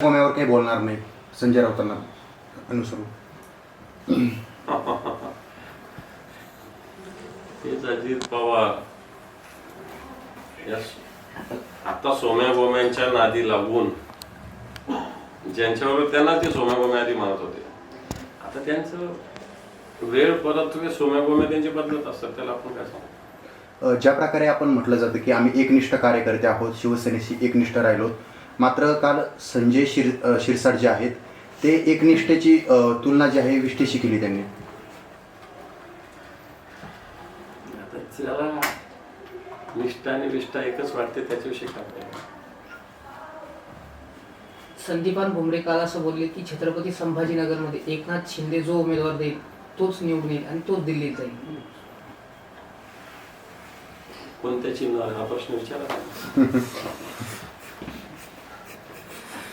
कोम्यावर काही बोलणार नाही संजय राऊतांना अनुसरून. हेच अजित पवार या आता सोम्या गोम्यांच्या नादी लागून ज्यांच्यावर त्यांना ते सोम्या गोम्या आधी मानत होते. आता त्यांचं वेळ परत तुम्ही सोम्या गोम्या त्यांची बदलत असतात त्याला आपण काय सांगू? ज्या प्रकारे आपण म्हटलं जातं की आम्ही एकनिष्ठ कार्यकर्ते आहोत शिवसेनेशी एकनिष्ठ राहिलो मात्र काल संजय शिर शिरसाट जे आहेत ते एकनिष्ठेची तुलना जी आहे विष्ठेशी केली त्यांनी. आता त्याला निष्ठा आणि विष्ठा एकच वाटते त्याच्याविषयी काय? संदीपान भुमरे काल असं बोलले की छत्रपती संभाजीनगरमध्ये एकनाथ शिंदे जो उमेदवार देईल तोच निवडून येईल आणि तोच दिल्लीत जाईल. कोणत्या चिन्हावर? हा प्रश्न विचारा.